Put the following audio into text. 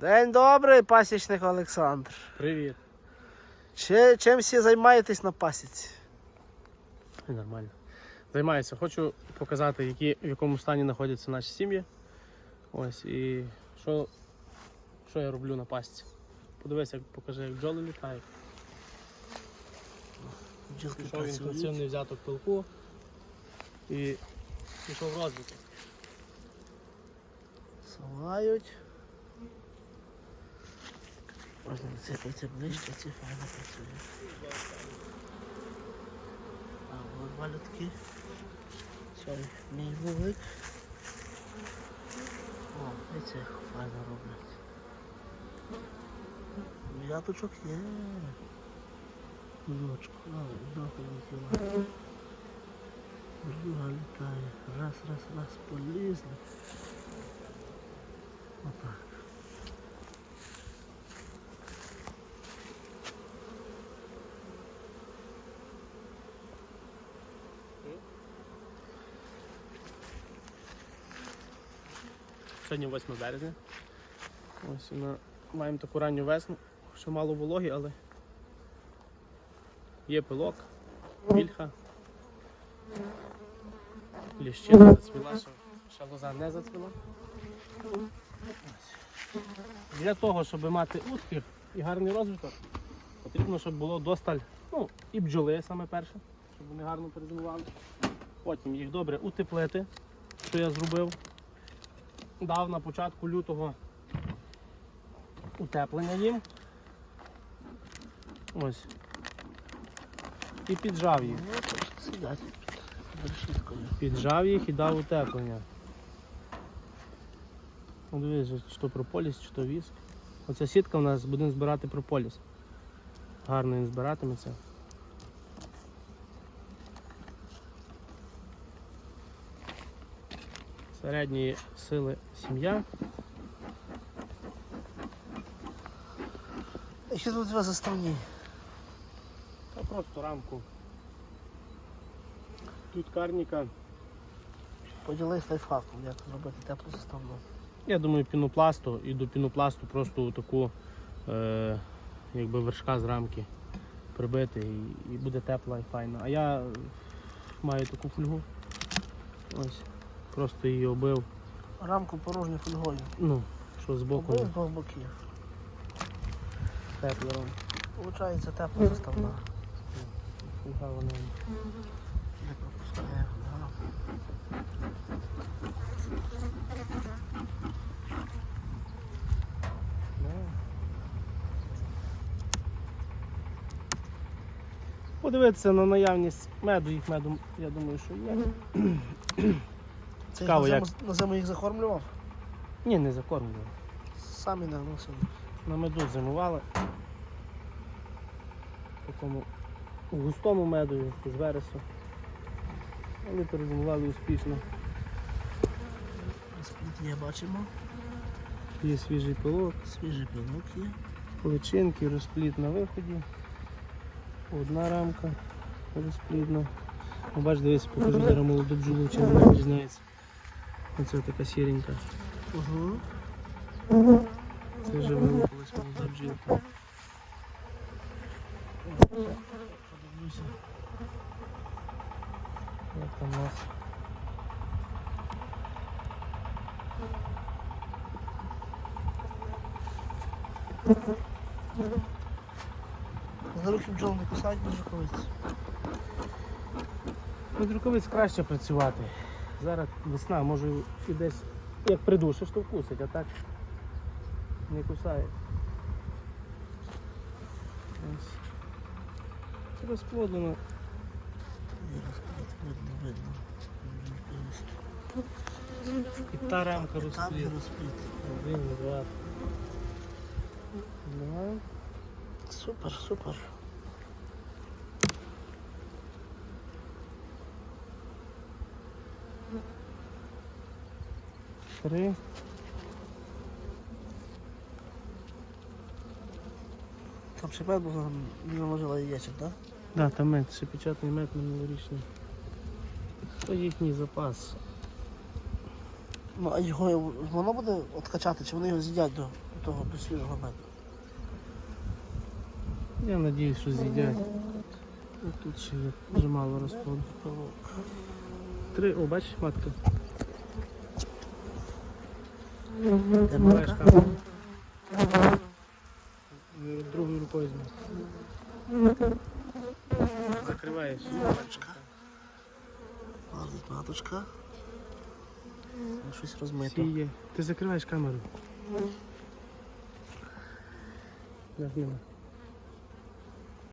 День добрий, пасічник Олександр. Привіт. Чи, чим всі займаєтесь на пасіці? Нормально. Займаюся. Хочу показати, які, в якому стані знаходяться наші сім'ї. Ось і що, що я роблю на пасіці. Подивися, як покажи, як бджоли літають. Пішов інтенсивний взяток пилку і пішов розвиток. Сувають. Можна нацепити ближче, ці файно працюють. А, от людки. Цей мій вугик. О, і цих файно роблять. Яточок є. Ночку, а, одного летіла. Друга літає. Раз, раз, раз, полізли. Сьогодні 8 березня. Ось і маємо таку ранню весну, що мало вологі, але є пилок, вільха. Ліщина зацвіла, що ще лоза не зацвіла. Для того, щоб мати успіх і гарний розвиток, потрібно, щоб було досталь, ну, і бджоли саме перше, щоб вони гарно перезимували. Потім їх добре утеплити, що я зробив дав на початку лютого утеплення їм. Ось. І піджав їх. Піджав їх і дав утеплення. Ну, Дивись, чи то прополіс, чи то віск. Оця сітка у нас будемо збирати прополіс. Гарно він збиратиметься. Середньої сили сім'я. І що тут у вас заставні? Та просто рамку. Тут карніка. Поділись лайфхаком, як зробити теплу заставну. Я думаю, пінопласту і до пінопласту просто таку е, якби вершка з рамки прибити і, і буде тепла і файна. А я маю таку фольгу. Ось. Просто її оббив. Рамку порожню фольгою. Ну, що з боку Обоє з двох боків. теплером. Получається тепла заставна. Фольга вона Не пропускає. Подивитися на наявність меду, їх меду, я думаю, що є. Цікаво, на як. на зиму їх закормлював? Ні, не закормлював. Самі нагносили. На меду зимували. Такому густому меду з вересу. Але перезимували успішно. Спліт є, бачимо. Є свіжий пилок, Свіжий пилок є. Поличинки, розпліт на виході. Одна рамка розплідна. Ну, бач, дивись, покажу зараз молоду бджолу, чим вона відрізняється. Оце така сіренька. Угу. Це вже вилупилась молода бджілка. Подивлюся. Як там у нас. На руки бджол не кусають без рукавиць. Від рукавиць краще працювати. Зараз весна, може і десь як придушиш, то вкусить, а так не кусає. Ось. Розплодено. І та рамка розпліт. Один, два. Два. Супер, супер. Три. Там ще мед був, не наложила яєчок, так? Да, там мед, ще печатний мед минулорічний. То їхній запас. Ну, а його воно буде откачати, чи вони його з'їдять до того без свіжого меду. Я надіюсь, що з'їдять. Тут ще є дуже мало розплоду. Три, о, бачиш, матка. Де Маєш матка? камеру. Е, Другою рукою зміг. Закриваєш. Лазить маточка. Ну, Щось розмито. Сіє. Ти закриваєш камеру. Як нема.